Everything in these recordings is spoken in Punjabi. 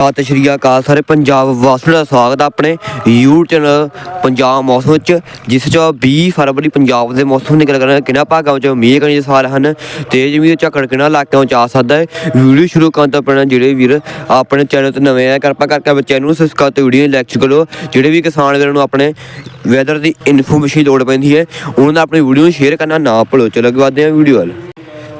ਸਤਿ ਸ਼੍ਰੀ ਅਕਾਲ ਸਾਰੇ ਪੰਜਾਬ ਵਾਸੀਆਂ ਦਾ ਸਵਾਗਤ ਹੈ ਆਪਣੇ YouTube ਚੈਨਲ ਪੰਜਾਬ ਮੌਸਮ ਵਿੱਚ, ਜਿਸ ਚ 20 ਫਰਵਰੀ ਪੰਜਾਬ ਦੇ ਮੌਸਮ ਦੀ ਗੱਲ ਕਰਾਂਗੇ, ਕਿਹਨਾਂ ਭਾਗਾਂ ਵਿੱਚ ਮੀਂਹ ਕਣੀ ਦੇ ਸਾਲ ਹਨ ਤੇਜ਼ ਮੀਂਹ ਝੱਖੜ ਕਿਹਨਾਂ ਇਲਾਕਿਆਂ ਵਿੱਚ ਆ ਸਕਦਾ ਹੈ। ਵੀਡੀਓ ਸ਼ੁਰੂ ਕਰਨ ਤੋਂ ਪਹਿਲਾਂ ਜਿਹੜੇ ਵੀਰ ਆਪਣੇ ਚੈਨਲ ਤੇ ਨਵੇਂ ਆ, ਕਿਰਪਾ ਕਰਕੇ ਆਪਣੇ ਚੈਨਲ ਨੂੰ ਸਬਸਕ੍ਰਾਈਬ ਤੇ ਵੀਡੀਓ ਲਾਈਕ ਕਰੋ। ਜਿਹੜੇ ਵੀ ਕਿਸਾਨ ਵੀਰਾਂ ਨੂੰ ਆਪਣੇ ਵੈਦਰ ਦੀ ਇਨਫੋਰਮੇਸ਼ਨ ਲੋੜ ਪੈਂਦੀ ਹੈ, ਉਹਨਾਂ ਦਾ ਆਪਣੀ ਵੀਡੀਓ ਨੂੰ ਸ਼ੇਅਰ ਕਰਨਾ ਨਾ ਭੁੱਲੋ। ਚਲੋ ਅੱਗੇ ਵਧਦੇ ਹਾਂ ਵੀਡੀਓ ਵੱਲ।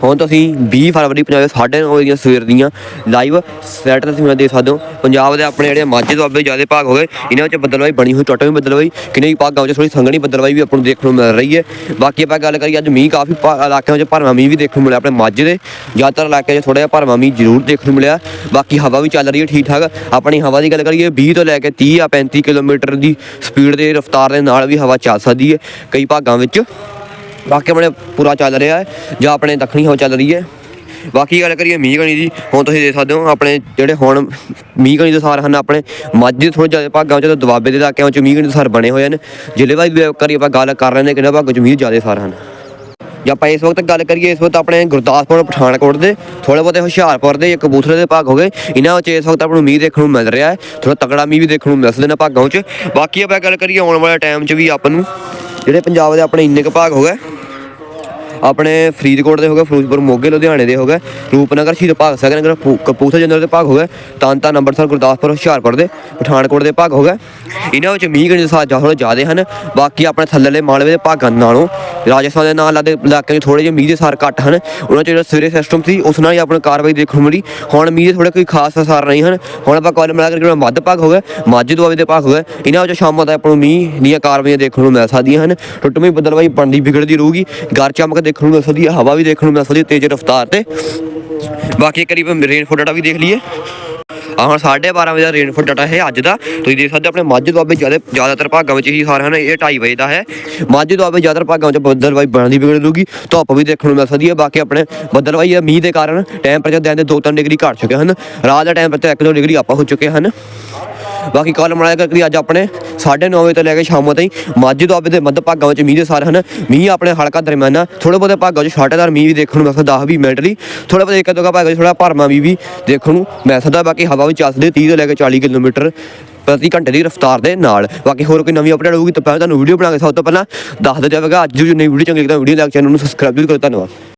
ਹੁਣ ਤੁਸੀਂ 20 ਫਰਵਰੀ ਪੰਜਾਬ ਦੇ ਸਾਢੇ ਨੌ ਵਜੇ ਦੀਆਂ ਸਵੇਰ ਦੀਆਂ ਲਾਈਵ ਸੈਟ ਤੁਸੀਂ ਦੇਖ ਸਕਦੇ ਹੋ। ਪੰਜਾਬ ਦੇ ਆਪਣੇ ਜਿਹੜੇ ਮਾਝੇ ਤੋਂ ਅੱਗੇ ਜ਼ਿਆਦਾ ਭਾਗ ਹੋ ਗਏ, ਇਹਨਾਂ ਵਿੱਚ ਬੱਦਲਵਾਈ ਬਣੀ ਹੋਈ ਟੋਟਲ ਵੀ ਬੱਦਲਵਾਈ, ਕਿੰਨੇ ਭਾਗਾਂ ਵਿੱਚ ਥੋੜੀ ਸੰਘਣੀ ਬੱਦਲਵਾਈ ਵੀ ਆਪਾਂ ਨੂੰ ਦੇਖਣ ਨੂੰ ਮਿਲ ਰਹੀ ਹੈ। ਬਾਕੀ ਆਪਾਂ ਗੱਲ ਕਰੀਏ, ਅੱਜ ਮੀਂਹ ਕਾਫੀ ਭਾ- ਇਲਾਕਿਆਂ ਵਿੱਚ ਭਰਵਾਂ ਮੀਂਹ ਵੀ ਦੇਖਣ ਨੂੰ ਮਿਲਿਆ ਆਪਣੇ ਮਾਝੇ ਦੇ। ਜ਼ਿਆਦਾਤਰ ਇਲਾਕਿਆਂ 'ਚ ਥੋੜਾ ਜਿਹਾ ਭਰਵਾਂ ਮੀਂਹ ਜ਼ਰੂਰ ਦੇਖਣ ਨੂੰ ਮਿਲਿਆ। ਬਾਕੀ ਹਵਾ ਵੀ ਚੱਲ ਰਹੀ ਹੈ ਠੀਕ ਠਾਕ ਆਪਣੀ ਹਵਾ ਦੀ ਗੱਲ ਕਰੀਏ 20 ਤੋਂ ਲੈ ਕੇ 30 ਜਾਂ 35 ਕਿਲੋਮੀਟਰ ਦੀ ਸਪੀਡ ਦੇ ਰਫ਼ਤਾਰ ਦੇ ਨਾਲ ਵੀ ਹਵਾ ਚੱਲ ਸਕਦੀ ਹੈ ਕਈ ਭਾਗਾਂ ਵਿੱਚ। ਬਾਕੀ ਆਪਣੇ ਪੂਰਾ ਚੱਲ ਰਿਹਾ ਹੈ, ਜਾਂ ਆਪਣੇ ਦੱਖਣੀ ਹਵਾ ਚੱਲ ਰਹੀ ਹੈ। ਬਾਕੀ ਗੱਲ ਕਰੀਏ ਮੀਂਹ ਕਣੀ ਦੀ, ਹੁਣ ਤੁਸੀਂ ਦੇਖ ਸਕਦੇ ਹੋ, ਆਪਣੇ ਜਿਹੜੇ ਹੁਣ ਮੀਂਹ ਕਣੀ ਦੇ ਸਾਰ ਹਨ, ਆਪਣੇ ਮਾਝੇ ਥੋੜੇ ਜ਼ਿਆਦਾ ਭਾਗਾਂ ਵਿੱਚ, ਤੇ ਦੁਆਬੇ ਦੇ ਇਲਾਕਿਆਂ ਵਿੱਚ ਮੀਂਹ ਕਣੀ ਦੇ ਸਾਰ ਬਣੇ ਹੋਏ ਹਨ। ਜ਼ਿਲ੍ਹੇ ਵਾਈਜ਼ ਵੀ ਆਪਾਂ ਗੱਲ ਕਰ ਰਹੇ ਨੇ ਕਿਹਨਾਂ ਭਾਗਾਂ 'ਚ ਮੀਂਹ ਜ਼ਿਆਦਾ ਸਾਰ ਹਨ। ਜੇ ਆਪਾਂ ਇਸ ਵਕਤ ਗੱਲ ਕਰੀਏ, ਇਸ ਵਕਤ ਆਪਣੇ ਗੁਰਦਾਸਪੁਰ, ਪਠਾਨਕੋਟ ਦੇ ਥੋੜੇ ਬਹੁਤੇ ਹੁਸ਼ਿਆਰਪੁਰ ਦੇ ਇੱਕ ਕਬੂਤਰੇ ਦੇ ਭਾਗ ਹੋ ਗਏ। ਇਹਨਾਂ ਵਿੱਚ ਇਸ ਵਕਤ ਆਪਾਂ ਨੂੰ ਮੀਂਹ ਦੇਖਣ ਨੂੰ ਮਿਲ ਰਿਹਾ ਹੈ ਥੋੜਾ ਤਕੜਾ ਮੀਂਹ ਵੀ ਦੇਖਣ ਨੂੰ ਮਿਲ ਸਕਦੇ ਨੇ ਭਾਗਾਂ 'ਚ ਬਾਕੀ ਆਪਾਂ ਗੱਲ ਕਰੀਏ ਆਉਣ ਵਾਲੇ ਟਾਈਮ 'ਚ ਵੀ ਆਪਾਂ ਨੂੰ, ਜਿਹੜੇ ਪੰਜਾਬ ਦੇ ਆਪਣੇ ਇੰਨੇ ਕੁ ਭਾਗ ਹੋ ਗਏ ਆਪਣੇ ਫਰੀਦਕੋਟ ਦੇ ਹੋ ਗਏ, ਫਿਰੋਜ਼ਪੁਰ, ਮੋਗੇ, ਲੁਧਿਆਣੇ ਦੇ ਹੋ ਗਏ, ਰੂਪਨਗਰ, ਸ਼ਹੀਦ ਭਗਤ ਸਿੰਘ ਨਗਰ ਕਪੂ- ਕਪੂਰਥਲਾ ਜਨਰਲ ਦੇ ਭਾਗ ਹੋ ਗਏ ਤਾਨਤਾਨ ਨੰਬਰਸਰ ਗੁਰਦਾਸਪੁਰ, ਹੁਸ਼ਿਆਰਪੁਰ ਦੇ, ਪਠਾਨਕੋਟ ਦੇ ਭਾਗ ਹੋ ਗਏ। ਇਹਨਾਂ ਵਿੱਚ ਮੀਂਹ ਗਣੀ ਸਾਥ ਥੋੜੇ ਜ਼ਿਆਦਾ ਹਨ। ਬਾਕੀ ਆਪਣੇ ਥੱਲੇਲੇ ਮਾਲਵੇ ਦੇ ਭਾਗਾਂ ਨਾਲੋਂ ਰਾਜਸਥਾਨ ਦੇ ਨਾਲ ਲੱਗਦੇ ਇਲਾਕਿਆਂ 'ਚ ਥੋੜੇ ਜਿਹੇ ਮੀਂਹ ਦੇ ਸਾਰ ਘੱਟ ਹਨ। ਉਹਨਾਂ 'ਚ ਜਿਹੜਾ ਸਵੇਰੇ ਸਿਸਟਮ ਸੀ, ਉਸ ਨਾਲ ਹੀ ਆਪਣੀ ਕਾਰਵਾਈ ਦੇਖਣ ਨੂੰ ਮਿਲੀ। ਹੁਣ ਮੀਂਹ ਦੇ ਥੋੜੇ ਕੋਈ ਖਾਸ ਅਸਰ ਨਹੀਂ ਹਨ। ਹੁਣ ਆਪਾਂ ਕੋਲ ਮਿਲਾ ਕਰਕੇ ਮੱਧ ਭਾਗ ਹੋ ਗਿਆ, ਮਾਝੇ ਦੁਆਬੇ ਦੇ ਭਾਗ ਹੋ ਗਏ ਇਹਨਾਂ ਵਿੱਚ ਸ਼ਾਮਾਂ ਤੱਕ ਆਪਾਂ ਨੂੰ ਮੀਂਹ ਦੀਆਂ ਕਾਰਵਾਈਆਂ ਦੇਖਣ ਨੂੰ ਮਿਲ ਸਕਦੀਆਂ ਹਨ। ਟੁੱਟਵੀਂ ਬਦਲਵਾਈ ਬਣਦੀ, ਵਿਗੜਦੀ ਰਹੂਗੀ। ਗਰ ਚਮਕ ਦੇਖਣ ਨੂੰ ਮਿਲ ਸਕਦੀ ਹੈ ਹਵਾ ਵੀ ਦੇਖਣ ਨੂੰ ਮਿਲ ਸਕਦੀ ਹੈ ਤੇਜ਼ ਰਫ਼ਤਾਰ ਤੇ। ਬਾਕੀ ਕਰੀਬ ਰੇਨਫੋਲ ਡਾਟਾ ਵੀ ਦੇਖ ਲਈਏ। ਆ ਹੁਣ 12:30 ਵਜੇ ਦਾ ਰੇਨਫੋਲ ਡਾਟਾ ਹੈ ਅੱਜ ਦਾ। ਤੁਸੀਂ ਦੇਖ ਸਕਦੇ ਹੋ ਆਪਣੇ ਮਾਝੇ ਦੁਆਬੇ ਜ਼ਿਆਦਾ ਜ਼ਿਆਦਾਤਰ ਭਾਗਾਂ ਵਿੱਚ ਹੀ ਸਾਰਾ ਹਨ, ਇਹ 2:30 ਵਜੇ ਦਾ ਹੈ। ਮਾਝੇ ਦੁਆਬੇ ਜ਼ਿਆਦਾਤਰ ਭਾਗਾਂ ਵਿੱਚ ਬੱਦਲਵਾਈ ਬਣਦੀ ਵਿਗੜ ਲੂਗੀ ਧੁੱਪ ਵੀ ਦੇਖਣ ਨੂੰ ਮਿਲ ਸਕਦੀ ਹੈ ਬਾਕੀ ਆਪਣੇ ਬੱਦਲਵਾਈ ਆ, ਮੀਂਹ ਦੇ ਕਾਰਨ ਟੈਂਪਰੇਚਰ ਦਿਨ ਦੇ 2-3 ਡਿਗਰੀ ਘਟ ਚੁੱਕੇ ਹਨ। ਰਾਤ ਦਾ ਟੈਂਪਰੇਚਰ 1-2 ਡਿਗਰੀ ਆਪਾਂ ਹੋ ਚੁੱਕੇ ਹਨ। ਬਾਕੀ ਕੱਲ ਮਨਾਇਆ ਕਰਕੇ ਅੱਜ ਆਪਣੇ 9:30 ਵਜੇ ਤੋਂ ਲੈ ਕੇ ਸ਼ਾਮ ਤਾਈਂ ਮਾਝੇ ਦੁਆਬੇ ਦੇ ਮੱਧ ਭਾਗਾਂ ਵਿੱਚ ਮੀਂਹ ਦੇ ਸਾਰੇ ਹਨ। ਮੀਂਹ ਆਪਣੇ ਹਲਕਾ ਦਰਮਿਆਨਾ ਥੋੜੇ ਬਹੁਤੇ ਭਾਗਾਂ ਵਿੱਚ ਛਾਟੇਦਾਰ ਮੀਂਹ ਵੀ ਦੇਖਣ ਨੂੰ ਮਿਲ ਸਕਦਾ 10 20 ਮਿੰਟ ਲਈ। ਥੋੜੇ ਬਹੁਤੇ ਇੱਕ ਦੋ ਭਾਗਾਂ ਵਿੱਚ ਥੋੜਾ ਭਰਮਾ ਮੀਂਹ ਵੀ ਦੇਖਣ ਨੂੰ ਮਿਲ ਸਕਦਾ। ਬਾਕੀ ਹਵਾ ਵੀ ਚੱਲ ਸਕਦੀ ਹੈ। 30 ਤੋਂ ਲੈ ਕੇ 40 ਕਿਲੋਮੀਟਰ ਪ੍ਰਤੀ ਘੰਟੇ ਦੀ ਰਫ਼ਤਾਰ ਦੇ ਨਾਲ। ਬਾਕੀ ਹੋਰ ਕੋਈ ਨਵੀਂ ਅਪਡੇਟ ਹੋਊਗੀ ਤਾਂ ਪਹਿਲਾਂ ਤੁਹਾਨੂੰ ਵੀਡੀਓ ਬਣਾ ਕੇ ਸਭ ਤੋਂ ਪਹਿਲਾਂ ਦੱਸ ਦਿੱਤਾ ਜਾਵੇਗਾ ਅੱਜ ਜੋ ਨਵੀਂ ਵੀਡੀਓ ਚੰਗੀ ਲੱਗਦਾ ਵੀਡੀਓ ਲਾਈਕ ਚੈਨਲ ਨੂੰ ਸਬਸਕ੍ਰਾਈਬ ਜ਼ਰੂਰ ਕਰੋ। ਧੰਨਵਾਦ।